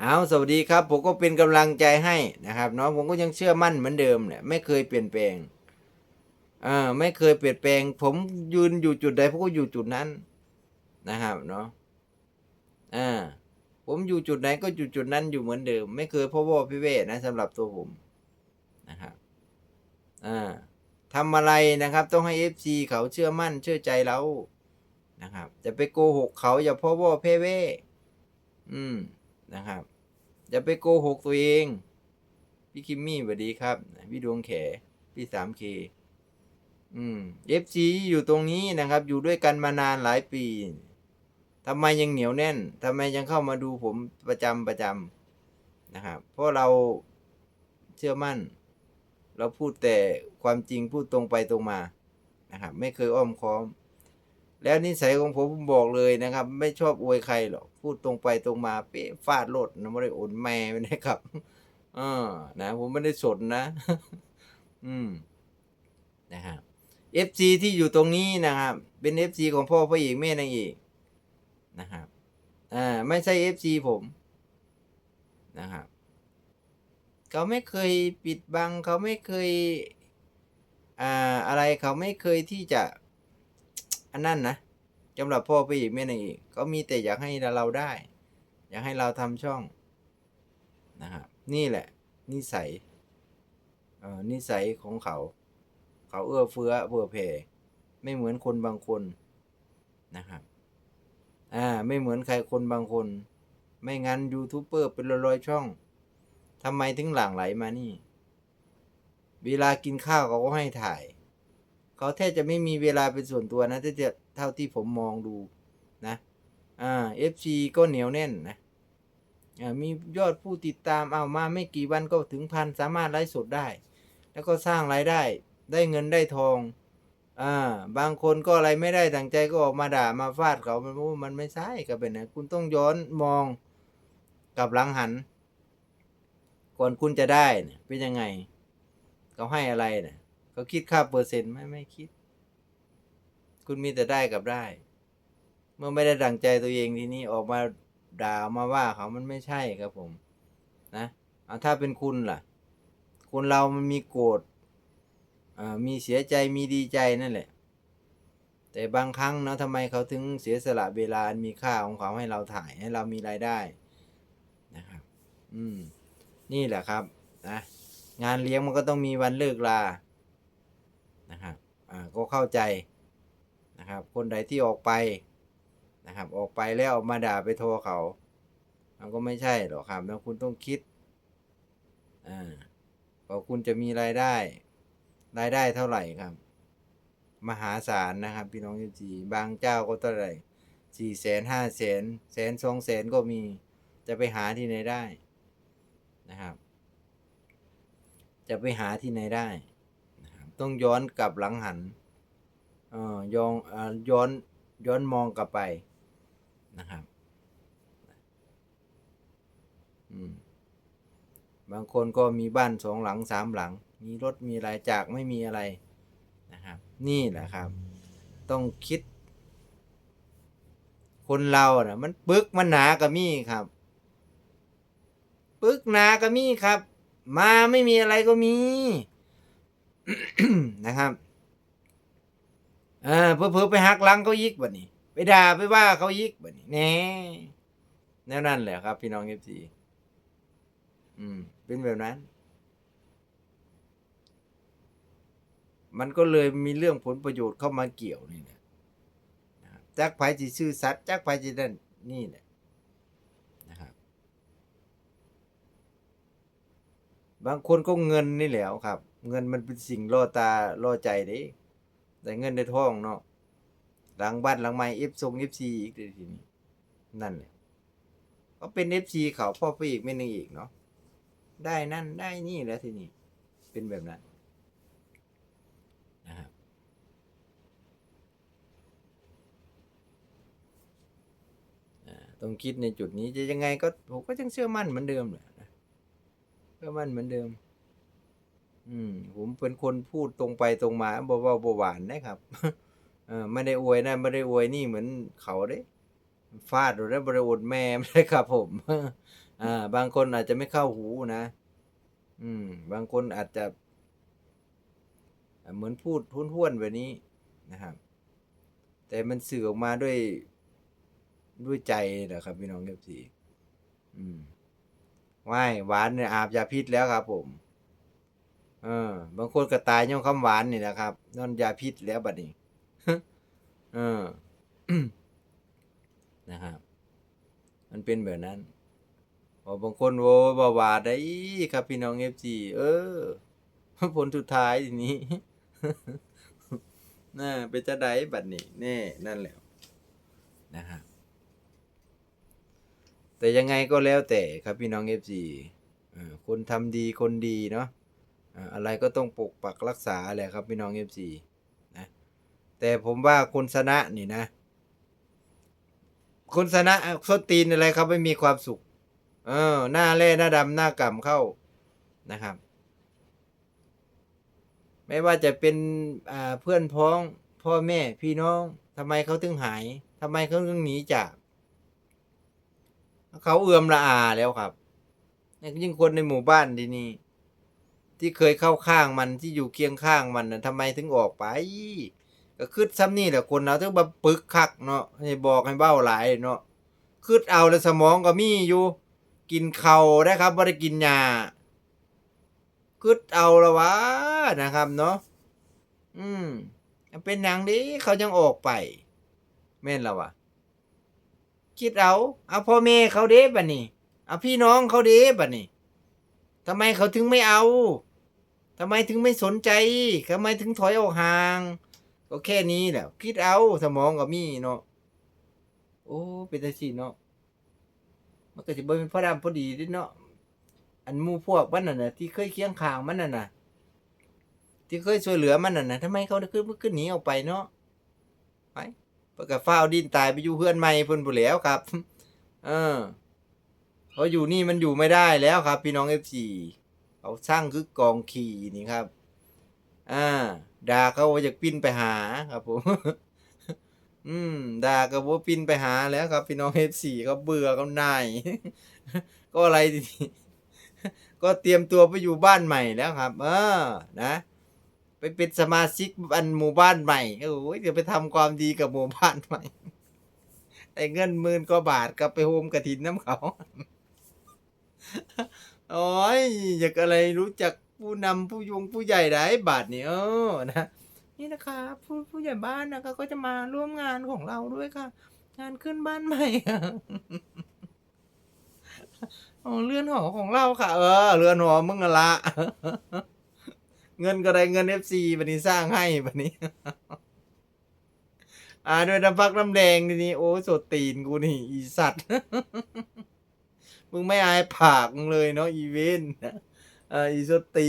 เอาสวัสดีครับ ผมก็เป็นกำลังใจให้นะครับเนาะผมก็ยังเชื่อมั่นเหมือนเดิมเนี่ยไม่เคยเปลี่ยนแปลงอ่าไม่เคยเปลี่ยนแปลง ผมยืนอยู่จุดใดผมก็อยู่จุดนั้นนะครับเนาะอ่าผมอยู่จุดไหนก็อยู่จุดนั้นอยู่เหมือนเดิม ไม่เคยพ่อว่าพิเวทนะสำหรับตัวผมนะครับอ่าทำอะไรนะครับ ต้องให้ FC เขาเชื่อมั่นเชื่อใจเรานะครับจะไปโกหกเขาอย่าพ่อว่าเพ่เว่อืม นะครับ อย่าไปโกหกตัวเอง พี่คิมมี่สวัสดีครับ พี่ดวงแข พี่สามเคอืมเอฟซีอยู่ตรงนี้นะครับ อยู่ด้วยกันมานานหลายปีทำไมยังเหนียวแน่นทำไมยังเข้ามาดูผมประจำประจำนะครับ เพราะเราเชื่อมั่น เราพูดแต่ความจริงพูดตรงไปตรงมานะครับ ไม่เคยอ้อมค้อม แล้วนิสัยของผมผมบอกเลยนะครับ ไม่ชอบอวยใครหรอกพูดตรงไปตรงมาเป๊ะฟาดรถนะไม่ได้โอนแม่ไม่ได้ครับเออนะ ผมไม่ได้สนนะ อืมนะครับ FC ที่อยู่ตรงนี้นะครับ เป็น FC ของพ่อพระเอกแม่นางเอกนะครับอ่าไม่ใช่ FC ผมนะครับเขาไม่เคยปิดบัง เขาไม่เคย อ่าอะไรเขาไม่เคยที่จะ อันนั้นนะสำหรับพ่อไปอีกแม่นางเอกเขามีแต่อยากให้เราได้ อยากให้เราทำช่องนะครับนี่แหละนิสัยเอ่อนิสัยของเขา เขาเอื้อเฟื้อเผื่อแผ่ไม่เหมือนคนบางคนนะครับอ่าไม่เหมือนใครคนบางคน ไม่งั้นยูทูบเบอร์เป็นร้อยๆช่องทำไมถึงหลั่งไหลมานี่ เวลากินข้าวเขาก็ให้ถ่าย เขาแทบจะไม่มีเวลาเป็นส่วนตัวนะถ้าจะเท่าที่ผมมองดูนะอ่า FC ก็เหนียวแน่นนะอ่ามียอดผู้ติดตามเอามาไม่กี่วันก็ถึงพันสามารถไลฟ์สดได้ แล้วก็สร้างรายได้ได้เงินได้ทองอ่าบางคนก็อะไรไม่ได้ดังใจก็ออกมาด่ามาฟาดเขามันว่ามันไม่ใช่ก็เป็นนะคุณต้องย้อนมองกับหลังหัน ก่อนคุณจะได้เนี่ยเป็นยังไงเขาให้อะไรเนี่ย เขาคิดค่าเปอร์เซ็นต์ไหมไม่คิด คุณมีแต่ได้กับได้ เมื่อไม่ได้ดังใจตัวเองทีนี้ออกมาด่ามาว่าเขามันไม่ใช่ครับผม นะเอาถ้าเป็นคุณล่ะคนเรามันมีโกรธมีเสียใจมีดีใจนั่นแหละ แต่บางครั้งเนาะทำไมเขาถึงเสียสละเวลาอันมีค่าของเขาให้เราถ่ายให้เรามีรายได้นะครับ อืม นี่แหละครับนะงานเลี้ยงมันก็ต้องมีวันเลิกลา ก็เข้าใจนะครับ คนใดที่ออกไปนะครับ ออกไปแล้วมาด่าไปโทรเขามันก็ไม่ใช่หรอกครับแล้วคุณต้องคิดอ่าว่าคุณจะมีรายได้ รายได้เท่าไหร่ครับ มหาศาลนะครับ พี่น้องยูจีบางเจ้าก็เท่าไหร่สี่แสนห้าแสนแสนสองแสนก็มีจะไปหาที่ไหนได้นะครับ จะไปหาที่ไหนได้นะครับต้องย้อนกลับหลังหันอ่ ย้อนเอ่อย้อนย้อนมองกลับไปนะครับอืมบางคนก็มีบ้านสองหลังสามหลัง มีรถมีอะไรจากไม่มีอะไรนะครับ นี่แหละครับ ต้องคิด คนเราเนะ่ะ มันปึกมันหนากับมี่ครับปึกหนากับมี่ครับ มาไม่มีอะไรก็มีนะครับ เออเพื่อไปหักหลังเขายิกบัดนี้ ไปด่าไปว่าเขายิกบัดนี้แน่แนวนั้นแหละครับ พี่น้องเอฟซีอืม เป็นแบบนั้น มันก็เลยมีเรื่องผลประโยชน์เข้ามาเกี่ยวนี่แหละนะครับจักไผจิซื่อสัตย์จักไผจินั่นนี่แหละนะครับ บางคนก็เงินนี่แหล้วครับ เงินมันเป็นสิ่งล่อตาล่อใจเด้ แต่เงินในท้องเนาะหลังบ้านหลังไม้เอฟทรงเอฟซีอีกทีนี้นั่นแหละก็เป็นเอฟซีเขาพ่อไปอีกไม่นึงอีกเนาะได้นั่นได้นี่แล้วทีนี้เป็นแบบนั้นนะครับอ่าต้องคิดในจุดนี้จะยังไงก็ผมก็ยังเชื่อมั่นเหมือนเดิมแหละเชื่อมั่นเหมือนเดิม อืมผมเป็นคนพูดตรงไปตรงมาบ่เว้าบ่หวานนะครับเออไม่ได้อวยนะไม่ได้อวยนี่เหมือนเขาเด้ฟาดหรือได้บริวดแม่ไม่ได้ครับผมอ่าบางคนอาจจะไม่เข้าหูนะ อืม บางคนอาจจะ เหมือนพูดท้วนๆแบบนี้นะครับ แต่มันสื่อออกมาด้วยด้วยใจนะครับ พี่น้องเอฟซีอืมว่ายหวานเนี่ยอาบยาพิษแล้วครับผม เออบางคนก็ตายย่องคำหวานนี่นะครับนอนยาพิษแล้วบัดนี้เออนะครับ มันเป็นแบบนั้นพอบางคนโวบาวาได้ครับพี่น้องเอฟซีเออผลสุดท้ายทีนี้น่าเป็นจะได้บัดนี้แน่นั่นแหละนะครับแต่ยังไงก็แล้วแต่ครับพี่น้องเอฟซีคนทำดีคนดีเนาะ อะไรก็ต้องปกปักรักษาแหละครับพี่น้องเอฟซีนะแต่ผมว่าคนชนะนี่นะคนชนะส้นตีนอะไรครับไม่มีความสุข เออ หน้าแร่หน้าดำหน้ากำเข้านะครับ ไม่ว่าจะเป็นอ่าเพื่อนพ้องพ่อแม่พี่น้องทำไมเขาถึงหายทำไมเขาถึงหนีจากเขาเอื่อมละอาแล้วครับยิ่งคนในหมู่บ้านที่นี่ ที่เคยเข้าข้างมันที่อยู่เคียงข้างมันนะทำไมถึงออกไป ก็คืดซ้ำนี่แหละคนเราถึงมาปึกคักเนาะให้บอกให้เบ้าหลายเนาะคืดเอาแล้วสมองก็มีอยู่ กินเข่าได้ครับไม่ได้กินยาคืดเอาละวะนะครับเนาะอืมเป็นอย่างนี้เขายังออกไป แม่นละวะคิดเอา เอาพ่อแม่เขาเด้บัดนี้เอาพี่น้องเขาเด้บัดนี้ ทำไมเขาถึงไม่เอาทำไมถึงไม่สนใจทำไมถึงถอยออกห่าง ก็แค่นี้แหละคิดเอาสมองก็มีเนาะโอ้เป็นจังซี่เนาะมันก็สิบ่เป็นพอดำพอดีเด้เนาะอันมู่พวกมันน่ะนะที่เคยเคียงข้างมันน่ะนะที่เคยช่วยเหลือมันน่ะนะทำไมเขาขึ้นขึ้นหนีออกไปเนาะไปเพิ่นก็ฟ้าวดินตายไปอยู่เพื่อนใหม่เพิ่นบ่แล้วครับ เออ เพราะอยู่นี่มันอยู่ไม่ได้แล้วครับ พี่น้อง FC เขาสร้างคือกองขี่นี่ครับ อ่าด่าเขาว่าอยากปิ้นไปหาครับผม อืมด่าก็ว่าปิ้นไปหาแล้วครับ พี่น้องเอฟซีเขาเบื่อเขาหน่าย ก็อะไรดีก็เตรียมตัวไปอยู่บ้านใหม่แล้วครับ เออ นะ ไปเป็นสมาชิกอันหมู่บ้านใหม่โอ้ยเดี๋ยวไปทำความดีกับหมู่บ้านใหม่แต่เงินหมื่นกว่าบาทก็ไปโฮมกระถินน้ำเขา โอ้ยอยากอะไรรู้จักผู้นำผู้ยงผู้ใหญ่ได้บาทนี่เออนะนี่นะคะผู้ผู้ใหญ่บ้านนะคะก็จะมาร่วมงานของเราด้วยค่ะ งานขึ้นบ้านใหม่ค่ะโอ้เรือนหอของเราค่ะ เออเรือนหอมึงอะละเงินก็ได้เงินเอฟซีบันนี้สร้างให้บันนี้ อ่าด้วยน้ำพักน้ำแดงทีนี้โอ้สดตีนกูนี่ อีสัตว์ มึงไม่อายผากมึงเลยเนาะอีเวนต์เอ่ออีสตี